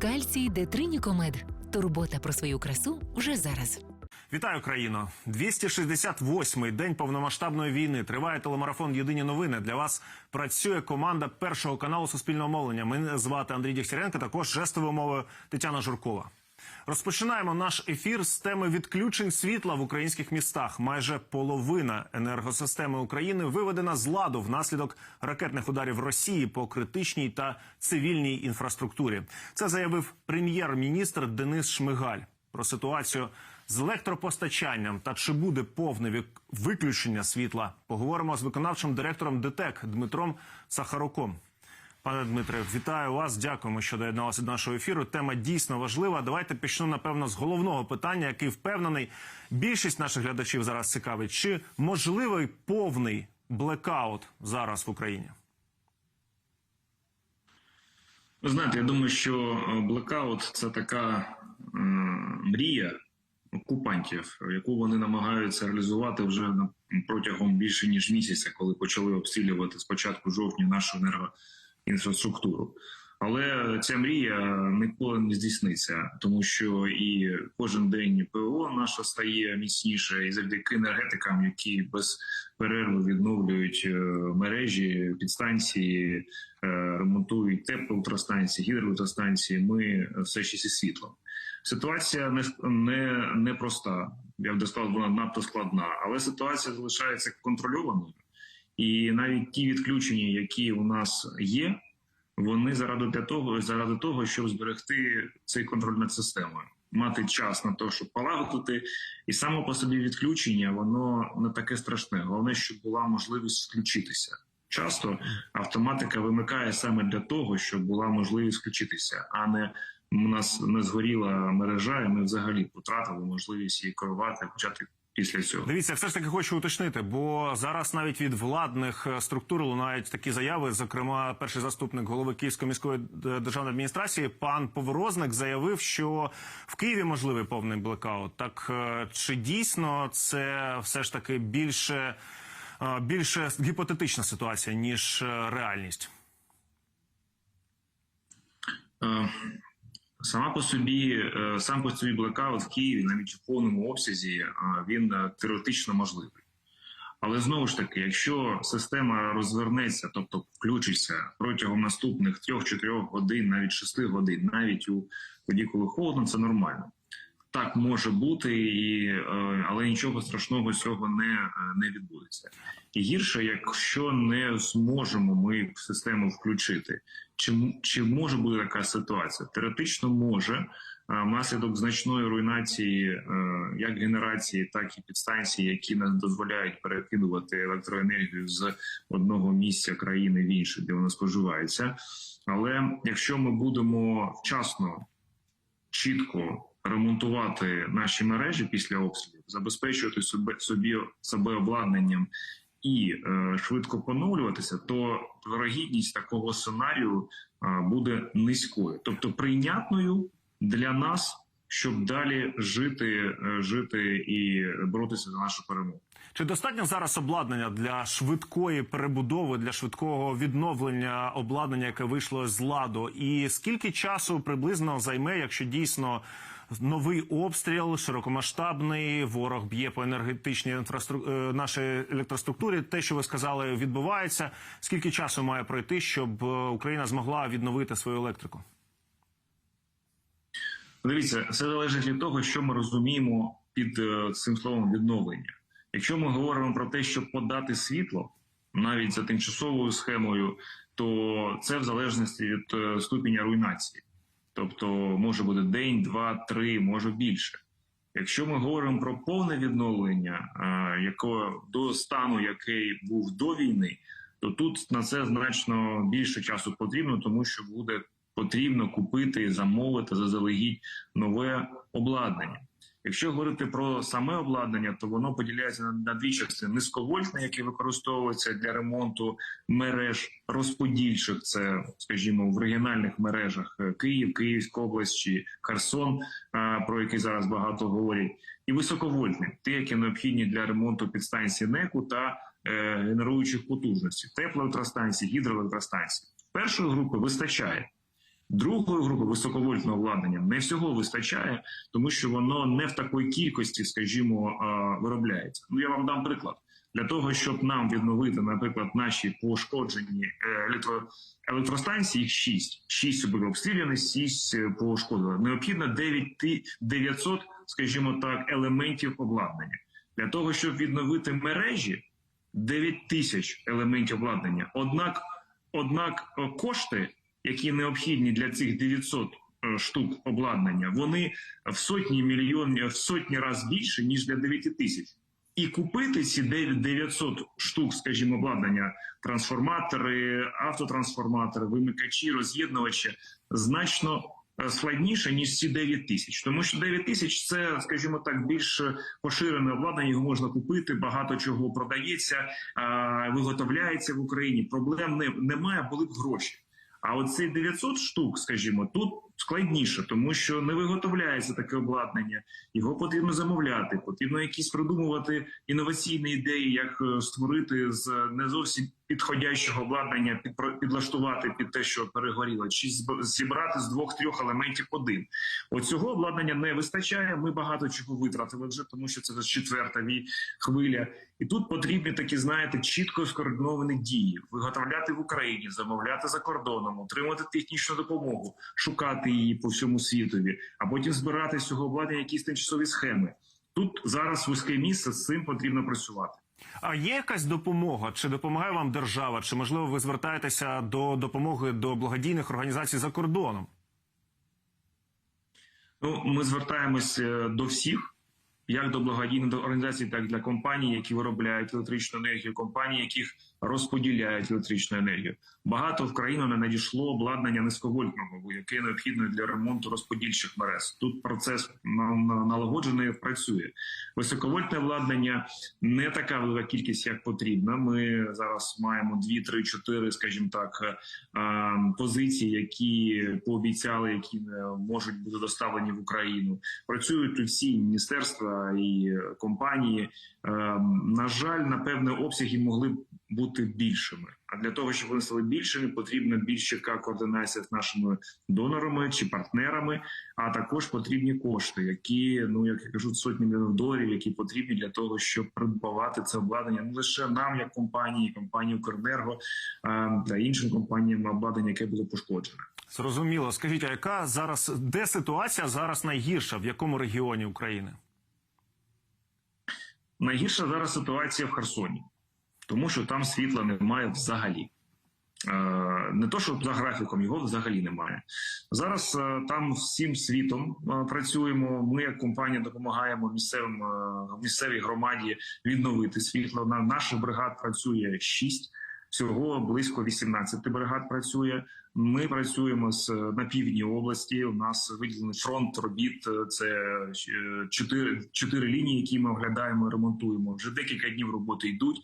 Кальцій Детринікомед. Турбота про свою красу вже зараз. Вітаю країно! 268-й день повномасштабної війни. Триває телемарафон Єдині новини. Для вас працює команда першого каналу Суспільного мовлення. Мене звати Андрій Дігтяренко, також жестовою мовою Тетяна Журкова. Розпочинаємо наш ефір з теми відключень світла в українських містах. Майже половина енергосистеми України виведена з ладу внаслідок ракетних ударів Росії по критичній та цивільній інфраструктурі. Це заявив прем'єр-міністр Денис Шмигаль. Про ситуацію з електропостачанням та чи буде повне виключення світла, поговоримо з виконавчим директором ДТЕК Дмитром Сахаруком. Пане Дмитре, вітаю вас. Дякуємо, що доєдналися до нашого ефіру. Тема дійсно важлива. Давайте почну напевно з головного питання, який впевнений більшість наших глядачів зараз цікавить. Чи можливий повний блекаут зараз в Україні? Ви знаєте, я думаю, що е, блекаут це така е, мрія окупантів, яку вони намагаються реалізувати вже протягом більше ніж місяця, коли почали обстрілювати спочатку жовтня нашу енергоінфраструктуру. Але ця мрія ніколи не здійсниться, тому що і кожен день ПО наша стає міцніше, і завдяки енергетикам, які без перерви відновлюють е, мережі, підстанції, е, ремонтують теплоелектростанції, гідроелектростанції. Ми все ще зі світлом. Ситуація не не, не проста. Я б сказав, вона надто складна, але ситуація залишається контрольованою, і навіть ті відключення, які у нас є, вони заради для того, заради того, щоб зберегти цей контроль над системою, мати час на те, щоб полагодити, і само по собі відключення воно не таке страшне. Головне, щоб була можливість включитися. Часто автоматика вимикає саме для того, щоб була можливість включитися, а не у нас не згоріла мережа, і ми взагалі потратили можливість її керувати, почати після цього. Дивіться, все ж таки хочу уточнити, бо зараз навіть від владних е, структур лунають такі заяви. Зокрема, перший заступник голови Київської міської е, державної адміністрації пан Поворозник заявив, що в Києві можливий повний блекаут. Так е, чи дійсно це все ж таки більше, більше гіпотетична ситуація ніж реальність? Сама по собі, е, сам по собі блекаут в Києві, навіть у повному обсязі, е, він е, теоретично можливий. Але знову ж таки, якщо система розвернеться, тобто включиться протягом наступних 3-4 годин, навіть 6 годин, навіть у тоді, коли холодно, це нормально. Так може бути, і, е, але нічого страшного цього не, е, не відбудеться. І гірше, якщо не зможемо ми систему включити, чи, чи може бути така ситуація? Теоретично може. А Внаслідок значної руйнації е, як генерації, так і підстанцій, які не дозволяють перекидувати електроенергію з одного місця країни в інше, де вона споживається. Але якщо ми будемо вчасно чітко ремонтувати наші мережі після обстрілів, забезпечувати собі, собі себе обладнанням і е, швидко поновлюватися, то вирогідність такого сценарію е, буде низькою, тобто прийнятною для нас, щоб далі жити, е, жити і боротися за нашу перемогу. Чи достатньо зараз обладнання для швидкої перебудови, для швидкого відновлення обладнання, яке вийшло з ладу? І скільки часу приблизно займе, якщо дійсно новий обстріл, широкомасштабний, ворог б'є по енергетичній інфраструктурі нашій електроструктурі? Те, що ви сказали, відбувається. Скільки часу має пройти, щоб е, Україна змогла відновити свою електрику? Дивіться, все залежить від того, що ми розуміємо під е, цим словом відновлення. Якщо ми говоримо про те, щоб подати світло навіть за тимчасовою схемою, то це в залежності від е, ступеня руйнації. Тобто може бути день, два, три, може більше. Якщо ми говоримо про повне відновлення, е, якого до стану, який був до війни, то тут на це значно більше часу потрібно, тому що буде потрібно купити, замовити заздалегідь нове обладнання. Якщо говорити про саме обладнання, то воно поділяється на, дві частини: низьковольтне, яке використовується для ремонту мереж розподільчих, це, скажімо, в регіональних мережах е, Київ, Київська область чи Херсон, е, про який зараз багато говорять, і високовольтне, ті, які необхідні для ремонту підстанції НЕКу та е, генеруючих потужностей, теплоелектростанцій, гідроелектростанцій. Першої групи вистачає. Другої групи високовольтного обладнання не всього вистачає, тому що воно не в такій кількості, скажімо, виробляється. Ну я вам дам приклад для того, щоб нам відновити, наприклад, наші пошкоджені е, електро, електростанції, їх 6. 6 були обстріляні, 6 пошкодили. Необхідно 9 ти- 900, скажімо так, елементів обладнання. Для того, щоб відновити мережі, 9 тисяч елементів обладнання. Однак, однак е, кошти, які необхідні для цих 900 е, штук обладнання, вони в сотні мільйонів, в сотні разів більше, ніж для 9 тисяч. І купити ці 9 900 штук, скажімо, обладнання, трансформатори, автотрансформатори, вимикачі, роз'єднувачі значно е, складніше, ніж ці 9 тисяч. Тому що 9 тисяч це, скажімо так, більш поширене обладнання, його можна купити, багато чого продається, виготовляється в Україні. Проблем не, немає, були б гроші. А оці 900 штук, скажімо, тут складніше, тому що не виготовляється таке обладнання, його потрібно замовляти, потрібно якісь придумувати інноваційні ідеї, як е, створити з не зовсім підходящого обладнання, підлаштувати під те, що перегоріло, чи зібрати з двох-трьох елементів один. Оцього обладнання не вистачає. Ми багато чого витратили вже, тому що це четверта хвиля. І тут потрібні такі, знаєте, чітко скоординовані дії: виготовляти в Україні, замовляти за кордоном, отримати технічну допомогу, шукати її по всьому світові, а потім збирати з цього обладнання якісь тимчасові схеми. Тут зараз вузьке місце з цим потрібно працювати. А є якась допомога? Чи допомагає вам держава? Чи можливо ви звертаєтеся до допомоги до благодійних організацій за кордоном? Ну, ми звертаємось до всіх, як до благодійних організацій, так і для компаній, які виробляють електричну енергію, компаній, яких розподіляють електричну енергію. Багато в країну не надійшло обладнання низьковольтного, яке необхідне для ремонту розподільчих мереж. Тут процес на- на- налагоджений працює. Високовольтне обладнання не така велика кількість, як потрібно. Ми зараз маємо 2, 3, 4, скажімо так, е, е, позиції, які пообіцяли, які е, можуть бути доставлені в Україну. Працюють тут всі міністерства і компанії. Е, На жаль, на певні обсяги могли б бути більшими. А для того, щоб вони стали більшими, потрібна більш чітка координація з нашими донорами чи партнерами. А також потрібні кошти, які ну як я кажу, сотні мільйонів доларів, які потрібні для того, щоб придбавати це обладнання не лише нам, як компанії, компанії Укренерго та іншим компаніям обладнання, яке було пошкоджене. Зрозуміло. Скажіть, а яка зараз де ситуація зараз найгірша? В якому регіоні України? Найгірша зараз ситуація в Херсоні, тому що там світла немає взагалі. Е, Не то, що за графіком його взагалі немає. Зараз е, там всім світом е, працюємо. Ми, як компанія, допомагаємо місцевим місцевій громаді відновити світло. На наших бригад працює 6, всього близько 18 бригад працює. Ми працюємо з на півдні області. У нас виділений фронт робіт. Це е, чотири чотири лінії, які ми оглядаємо, ремонтуємо. Вже декілька днів роботи йдуть.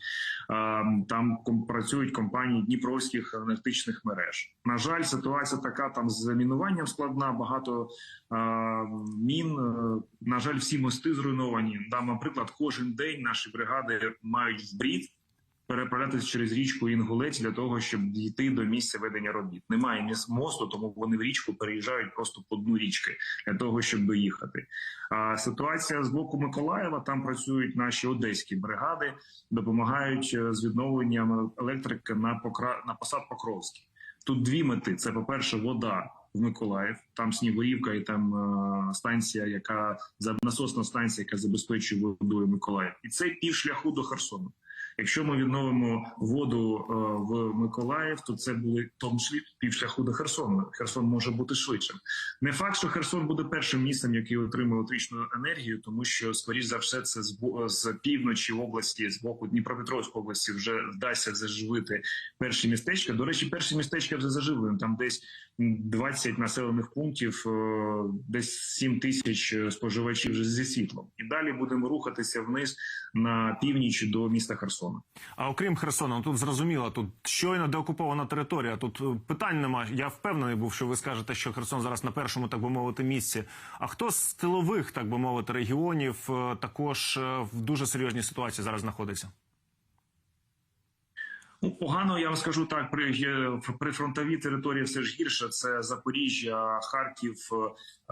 Там працюють компанії Дніпровських енергетичних мереж. На жаль, ситуація така там з мінуванням складна. Багато мін. На жаль, всі мости зруйновані. Дам вам приклад, кожен день наші бригади мають в переправлятися через річку Інгулець для того, щоб дійти до місця ведення робіт. Немає міс мосту, тому вони в річку переїжджають просто по дну річки для того, щоб доїхати. А ситуація з боку Миколаєва там працюють наші одеські бригади, допомагають е, з відновленням електрики на покра... на посад Покровський. Тут дві мети: це по перше, вода. В Миколаїв там Снігурівка і там е, станція, яка за насосна станція, яка забезпечує водою Миколаїв, і це пів шляху до Херсону. Якщо ми відновимо воду е, в Миколаїв, то це буде тому півшляху до Херсону. Херсон може бути швидшим. Не факт, що Херсон буде першим містом, який отримує електричну енергію, тому що, скоріш за все, це з півночі області, з боку Дніпропетровської області, вже вдасться заживити перші містечка. До речі, перші містечка вже заживлені. Там десь 20 населених пунктів, е, десь 7 тисяч е, споживачів вже зі світлом. І далі будемо рухатися вниз на північ до міста Херсона. А окрім Херсона, ну, тут зрозуміло, тут щойно деокупована територія. Тут е, питань немає. Я впевнений був, що ви скажете, що Херсон зараз на першому, так би мовити, місці. А хто з тилових, так би мовити, регіонів е, також е, в дуже серйозній ситуації зараз знаходиться? Ну, погано, я вам скажу так, при, є- при фронтовій території все ж гірше. Це Запоріжжя, Харків,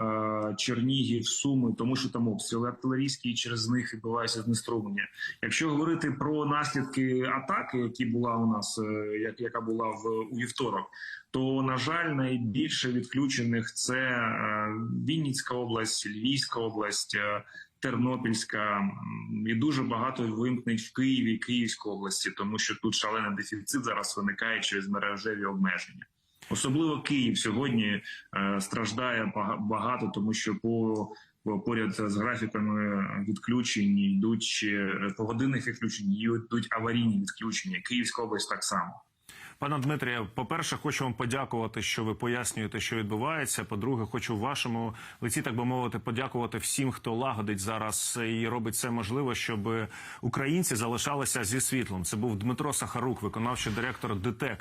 е, Чернігів, Суми, тому що там обстріли артилерійські і через них відбувається знеструмлення. Якщо говорити про наслідки атаки, які була у нас, е, як, яка була в у вівторок, то на жаль, найбільше відключених це е, Вінницька область, Львівська область. Е, Тернопільська і дуже багато вимкнень в Києві, Київській області, тому що тут шалений дефіцит зараз виникає через мережеві обмеження. Особливо Київ сьогодні е, страждає бага- багато, тому що по по- поряд з графіками відключень йдуть ще погодинних відключень, йдуть аварійні відключення. Київська область так само. Пане Дмитрія, по-перше, хочу вам подякувати, що ви пояснюєте, що відбувається. По-друге, хочу в вашому лиці, так би мовити, подякувати всім, хто лагодить зараз і робить все можливе, щоб українці залишалися зі світлом. Це був Дмитро Сахарук, виконавчий директор ДТЕК.